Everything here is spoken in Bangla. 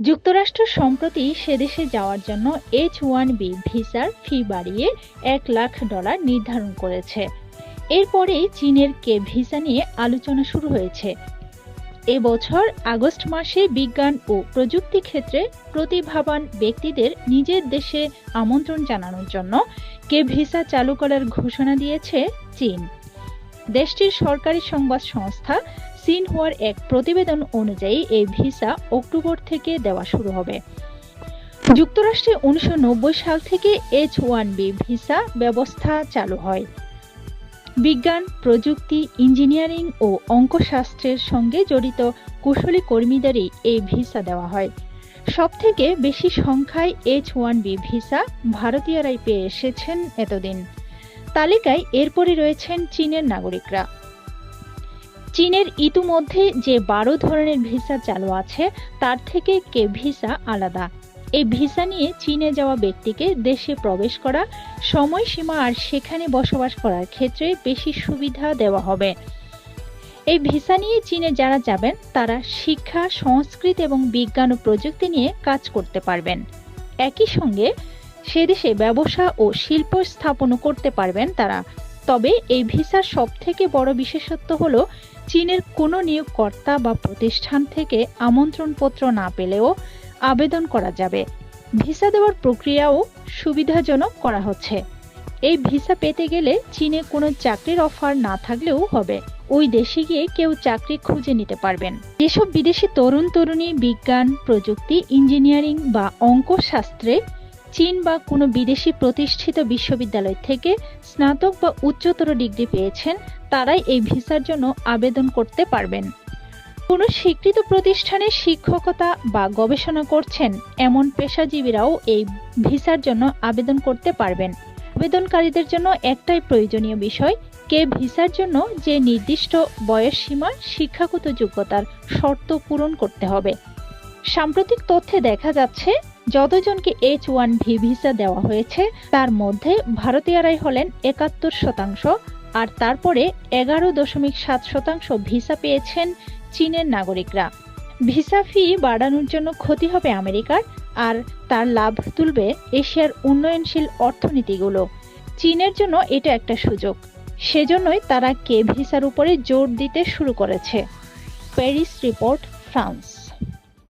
যুক্তরাষ্ট্র সম্প্রতি সেদেশে যাওয়ার জন্য এইচ ওয়ান বি ভিসার ফি বাড়িয়ে এক লাখ ডলার নির্ধারণ করেছে। এরপরেই চীনের কে ভিসা নিয়ে আলোচনা শুরু হয়েছে। এবছর আগস্ট মাসে বিজ্ঞান ও প্রযুক্তি ক্ষেত্রে প্রতিভাবান ব্যক্তিদের নিজের দেশে আমন্ত্রণ জানানোর জন্য কে ভিসা চালু করার ঘোষণা দিয়েছে চীন। দেশটির সরকারি সংবাদ সংস্থা সিনহুয়ার এক প্রতিবেদন অনুযায়ী এই ভিসা অক্টোবর থেকে দেওয়া শুরু হবে। যুক্তরাষ্ট্রে উনিশশো নব্বই সাল থেকে এইচ ওয়ান বি ভিসা ব্যবস্থা চালু হয়। বিজ্ঞান, প্রযুক্তি, ইঞ্জিনিয়ারিং ও অঙ্কশাস্ত্রের সঙ্গে জড়িত কুশলী কর্মীদেরই এই ভিসা দেওয়া হয়। সবথেকে বেশি সংখ্যায় এইচ ওয়ান বি ভিসা ভারতীয়রাই পেয়ে এসেছেন এতদিন। তালিকায় এরপরে রয়েছেন চীনের নাগরিকরা। চীনের ইতিমধ্যে যে বারো ধরনের ভিসা চালু আছে, তার থেকে কে ভিসা আলাদা? এই ভিসা নিয়ে চীনে যাওয়া ব্যক্তিকে দেশে প্রবেশ করা, সময়সীমা আর সেখানে বসবাস করার ক্ষেত্রে বেশি সুবিধা দেওয়া হবে। এই ভিসা নিয়ে চীনে যারা যাবেন, তারা শিক্ষা, সংস্কৃতি এবং বিজ্ঞান ও প্রযুক্তি নিয়ে কাজ করতে পারবেন। একই সঙ্গে সে দেশে ব্যবসা ও শিল্প স্থাপনও করতে পারবেন তারা। তবে এই ভিসার সব থেকে বড় বিশেষত্ব হল, চীনের কোনো নিয়োগকর্তা বা প্রতিষ্ঠান থেকে আমন্ত্রণপত্র না পেলেও আবেদন করা যাবে। ভিসা দেওয়ার প্রক্রিয়াও সুবিধাজনক করা হচ্ছে। এই ভিসা পেতে গেলে চীনে কোনো চাকরির অফার না থাকলেও হবে। ওই দেশে গিয়ে কেউ চাকরি খুঁজে নিতে পারবেন। যেসব বিদেশি তরুণ তরুণী বিজ্ঞান, প্রযুক্তি, ইঞ্জিনিয়ারিং বা অঙ্ক শাস্ত্রে চীন বা কোনো বিদেশি প্রতিষ্ঠিত বিশ্ববিদ্যালয় থেকে স্নাতক বা উচ্চতর ডিগ্রি পেয়েছেন, তারাই এই ভিসার জন্য আবেদন করতে পারবেন। কোনো স্বীকৃত প্রতিষ্ঠানে শিক্ষকতা বা গবেষণা করছেন, এমন পেশাজীবীরাও এই ভিসার জন্য আবেদন করতে পারবেন। আবেদনকারীদের জন্য একটাই প্রয়োজনীয় বিষয়, কে ভিসার জন্য যে নির্দিষ্ট বয়স সীমা শিক্ষাগত যোগ্যতার শর্ত পূরণ করতে হবে। সাম্প্রতিক তথ্যে দেখা যাচ্ছে যতজনকে এইচ ওয়ান ভি ভিসা দেওয়া হয়েছে, তার মধ্যে ভারতীয়রাই হলেন একাত্তর শতাংশ, আর তারপরে এগারো দশমিক সাত শতাংশ ভিসা পেয়েছেন চীনের নাগরিকরা। ভিসা ফি বাড়ানোর জন্য ক্ষতি হবে আমেরিকার, আর তার লাভ তুলবে এশিয়ার উন্নয়নশীল অর্থনীতিগুলো। চীনের জন্য এটা একটা সুযোগ। সেজন্যই তারা কে ভিসার উপরে জোর দিতে শুরু করেছে। Paris report France